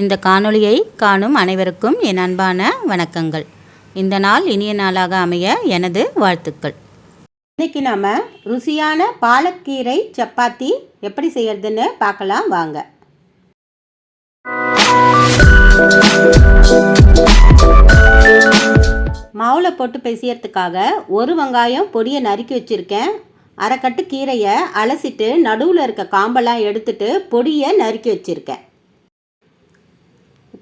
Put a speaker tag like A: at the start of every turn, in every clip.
A: இந்த காணொளியை காணும் அனைவருக்கும் என் அன்பான வணக்கங்கள். இந்த நாள் இனிய நாளாக அமைய எனது வாழ்த்துக்கள். இன்னைக்கு நாம் ருசியான பாலக்கீரை சப்பாத்தி எப்படி செய்யறதுன்னு பார்க்கலாம் வாங்க. மாவில் போட்டு பிசையறதுக்காக ஒரு வெங்காயம் பொடியை நறுக்கி வச்சுருக்கேன். அரைக்கட்டு கீரையை அலசிட்டு நடுவில் இருக்க காம்பெல்லாம் எடுத்துட்டு பொடியை நறுக்கி வச்சுருக்கேன்.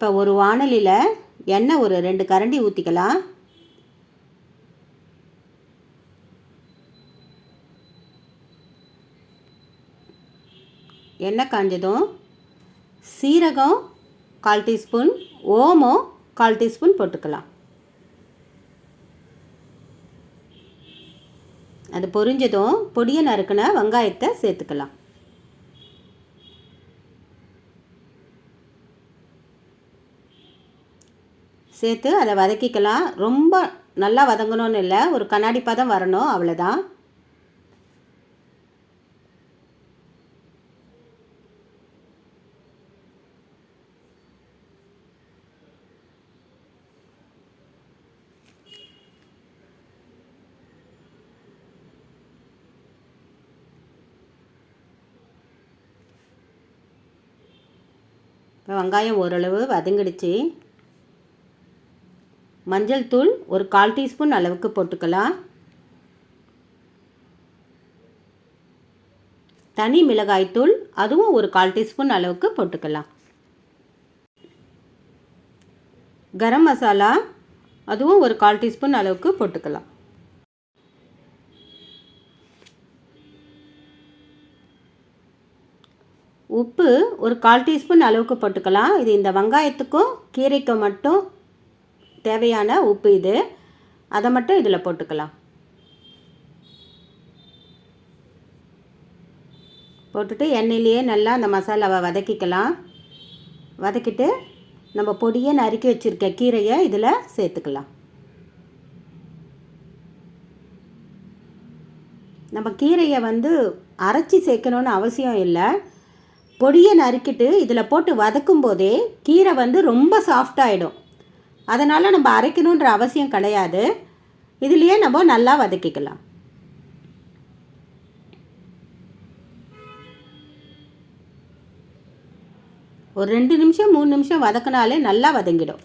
A: இப்போ ஒரு வாணலியில் எண்ணெய் ஒரு ரெண்டு கரண்டி ஊற்றிக்கலாம் எண்ணெய் காஞ்சதும்? சீரகம் கால் டீஸ்பூன் ஓமம் கால் டீஸ்பூன் போட்டுக்கலாம். அது பொரிஞ்சதும் பொடியை நறுக்கின வெங்காயத்தை சேர்த்துக்கலாம். சேர்த்து அதை வதக்கிக்கலாம். ரொம்ப நல்லா வதங்கணும்னு இல்லை. ஒரு கண்ணாடி பதம் வரணும். அவ்வளோதான். இப்போ வெங்காயம் ஓரளவு வதங்கிடுச்சு. மஞ்சள் தூள் ஒரு கால் டீஸ்பூன் அளவுக்கு போட்டுக்கலாம். தனி மிளகாய் தூள் அதுவும் ஒரு கால் டீஸ்பூன் அளவுக்கு போட்டுக்கலாம். கரம் மசாலா அதுவும் ஒரு கால் டீஸ்பூன் அளவுக்கு போட்டுக்கலாம். உப்பு ஒரு கால் டீஸ்பூன் அளவுக்கு போட்டுக்கலாம். இது இந்த வெங்காயத்துக்கும் கீரைக்கும் மட்டும் தேவையான உப்பு இது. அதை மட்டும் இதில் போட்டுக்கலாம். போட்டுட்டு எண்ணெயிலேயே நல்லா அந்த மசாலாவை வதக்கிக்கலாம். வதக்கிட்டு நம்ம பொடியை நறுக்கி வச்சுருக்க கீரையை இதில் சேர்த்துக்கலாம். நம்ம கீரையை வந்து அரைச்சி சேர்க்கணுன்னு அவசியம் இல்லை. பொடியை நறுக்கிட்டு இதில் போட்டு வதக்கும் போதே கீரை வந்து ரொம்ப சாஃப்டாகிடும் அதனால் நம்ம அரைக்கணுன்ற அவசியம் கிடையாது. இதுலேயே நம்ம நல்லா வதக்கிக்கலாம். ஒரு ரெண்டு நிமிஷம் மூணு நிமிஷம் வதக்கினாலே நல்லா வதங்கிடும்.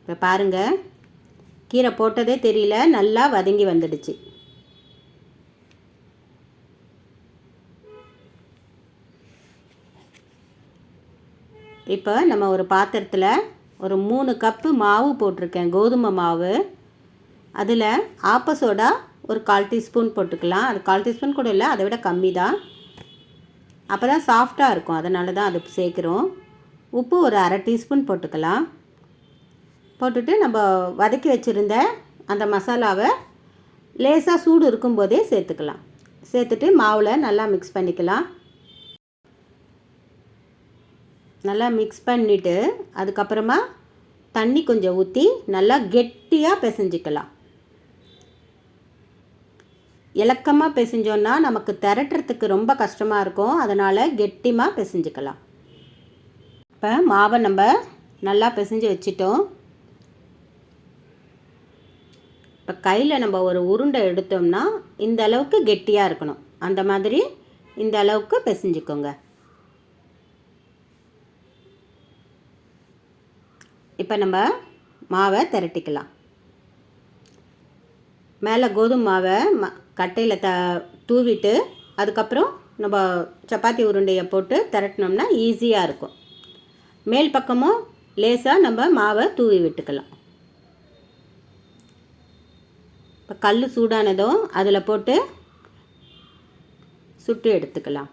A: இப்போ பாருங்கள் கீரை போட்டதே தெரியல நல்லா வதங்கி வந்துடுச்சு. இப்போ நம்ம ஒரு பாத்திரத்தில் ஒரு மூணு கப்பு மாவு போட்டிருக்கேன் கோதுமை மாவு. அதில் ஆப்ப சோடா ஒரு கால் டீஸ்பூன் போட்டுக்கலாம். அது கால் டீஸ்பூன் கூட இல்லை அதை விட கம்மி தான். அப்போ தான் சாஃப்டாக இருக்கும் அதனால தான் அது சேர்க்குறோம். உப்பு ஒரு அரை டீஸ்பூன் போட்டுக்கலாம். போட்டுட்டு நம்ம வதக்கி வச்சுருந்த அந்த மசாலாவை லேசாக சூடு இருக்கும்போதே சேர்த்துக்கலாம். சேர்த்துட்டு மாவில் நல்லா மிக்ஸ் பண்ணிக்கலாம். நல்லா மிக்ஸ் பண்ணிவிட்டு அதுக்கப்புறமா தண்ணி கொஞ்சம் ஊற்றி நல்லா கெட்டியாக பிசைஞ்சிக்கலாம். இலக்கமாக பிசைஞ்சோன்னா நமக்கு திரட்டுறதுக்கு ரொம்ப கஷ்டமாக இருக்கும். அதனால் கெட்டிமாக பிசைஞ்சிக்கலாம். இப்போ மாவை நம்ம நல்லா பிசைஞ்சு வச்சிட்டோம். இப்போ கையில் நம்ம ஒரு உருண்டை எடுத்தோம்னா இந்த அளவுக்கு கெட்டியாக இருக்கணும். அந்த மாதிரி இந்த அளவுக்கு பிசைஞ்சுக்கோங்க. இப்போ நம்ம மாவை திரட்டிக்கலாம். மேலே கோதுமை மாவை ம கட்டையில் த தூவிட்டு அதுக்கப்புறம் நம்ம சப்பாத்தி உருண்டையை போட்டு திரட்டினோம்னா ஈஸியாக இருக்கும். மேல் பக்கமும் லேசாக நம்ம மாவை தூவி விட்டுக்கலாம். இப்போ கல் சூடானதும் அதில் போட்டு சுட்டு எடுத்துக்கலாம்.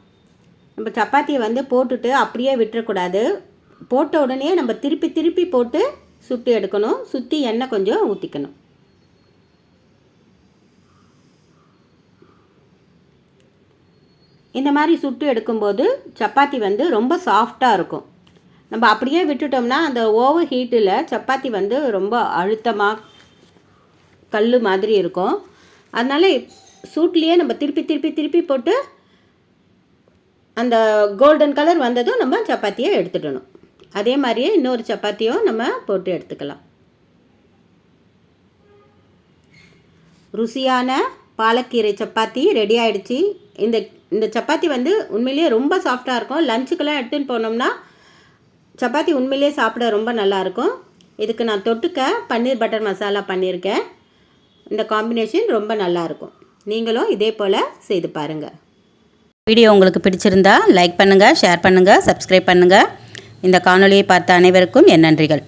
A: நம்ம சப்பாத்தியை வந்து போட்டுட்டு அப்படியே விட்டுறக்கூடாது. போட்ட உடனே நம்ம திருப்பி திருப்பி போட்டு சுட்டு எடுக்கணும். சுற்றி எண்ணெய் கொஞ்சம் ஊற்றிக்கணும் இந்த மாதிரி சுட்டு எடுக்கும்போது சப்பாத்தி வந்து ரொம்ப சாஃப்டாக இருக்கும். நம்ம அப்படியே விட்டுட்டோம்னா அந்த ஓவர் ஹீட்டில் சப்பாத்தி வந்து ரொம்ப அழுத்தமாக கல் மாதிரி இருக்கும். அதனால் சூட்லேயே நம்ம திருப்பி திருப்பி திருப்பி போட்டு அந்த கோல்டன் கலர் வந்ததும் நம்ம சப்பாத்தியை எடுத்துடணும். அதே மாதிரியே இன்னொரு சப்பாத்தியும் நம்ம போட்டு எடுத்துக்கலாம். ருசியான பாலக்கீரை சப்பாத்தி ரெடி ஆகிடுச்சி இந்த இந்த சப்பாத்தி வந்து உண்மையிலேயே ரொம்ப சாஃப்டாக இருக்கும். லஞ்சுக்கெல்லாம் எடுத்துன்னு போனோம்னா சப்பாத்தி உண்மையிலேயே சாப்பிட ரொம்ப நல்லாயிருக்கும். இதுக்கு நான் தொட்டுக்க பன்னீர் பட்டர் மசாலா பண்ணியிருக்கேன். இந்த காம்பினேஷன் ரொம்ப நல்லாயிருக்கும். நீங்களும் இதே போல் செய்து பாருங்கள்
B: வீடியோ உங்களுக்கு பிடிச்சிருந்தா லைக் பண்ணுங்கள் ஷேர் பண்ணுங்கள் சப்ஸ்கிரைப் பண்ணுங்கள் இந்த காணொலியை பார்த்த அனைவருக்கும் என் நன்றிகள்.